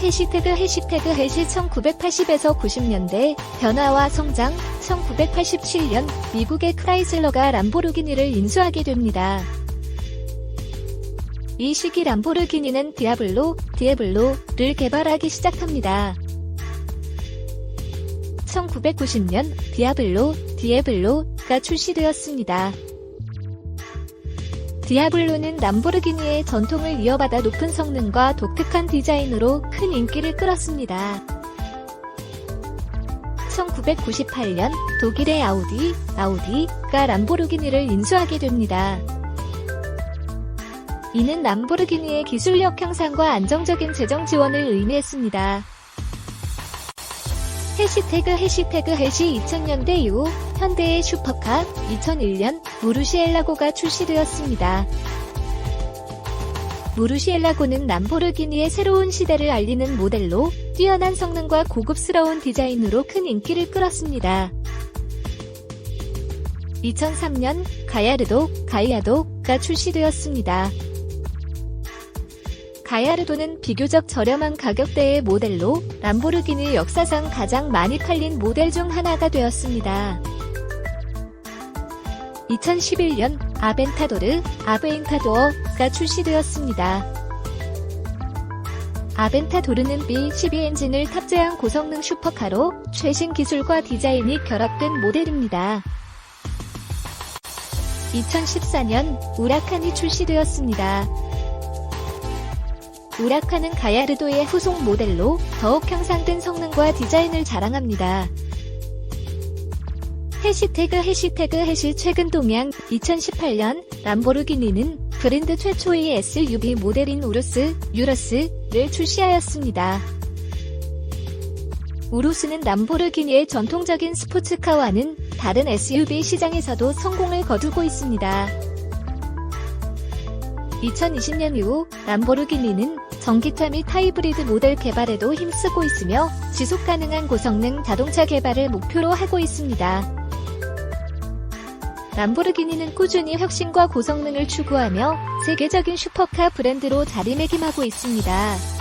해시태그 해시태그 해시 1980에서 90년대 변화와 성장 1987년 미국의 크라이슬러가 람보르기니를 인수하게 됩니다. 이 시기 람보르기니는 디아블로, 디에블로를 개발하기 시작합니다. 1990년 디아블로, 디에블로가 출시되었습니다. 디아블로는 람보르기니의 전통을 이어받아 높은 성능과 독특한 디자인으로 큰 인기를 끌었습니다. 1998년 독일의 아우디, 아우디가 람보르기니를 인수하게 됩니다. 이는 람보르기니의 기술력 향상과 안정적인 재정 지원을 의미했습니다. 해시태그 해시태그 해시 2000년대 이후 현대의 슈퍼카 2001년 무르시엘라고가 출시되었습니다. 무르시엘라고는 람보르기니의 새로운 시대를 알리는 모델로 뛰어난 성능과 고급스러운 디자인으로 큰 인기를 끌었습니다. 2003년 가야르도, 가이아도가 출시되었습니다. 가야르도는 비교적 저렴한 가격대의 모델로 람보르기니 역사상 가장 많이 팔린 모델 중 하나가 되었습니다. 2011년 아벤타도르, 아베인타도어가 출시되었습니다. 아벤타도르는 B12 엔진을 탑재한 고성능 슈퍼카로 최신 기술과 디자인이 결합된 모델입니다. 2014년 우라칸이 출시되었습니다. 우라카는 가야르도의 후속 모델로 더욱 향상된 성능과 디자인을 자랑합니다. 해시태그 해시태그 해시 최근 동향 2018년 람보르기니는 브랜드 최초의 SUV 모델인 우루스, 유러스를 출시하였습니다. 우루스는 람보르기니의 전통적인 스포츠카와는 다른 SUV 시장에서도 성공을 거두고 있습니다. 2020년 이후 람보르기니는 전기차 및 하이브리드 모델 개발에도 힘쓰고 있으며 지속 가능한 고성능 자동차 개발을 목표로 하고 있습니다. 람보르기니는 꾸준히 혁신과 고성능을 추구하며 세계적인 슈퍼카 브랜드로 자리매김하고 있습니다.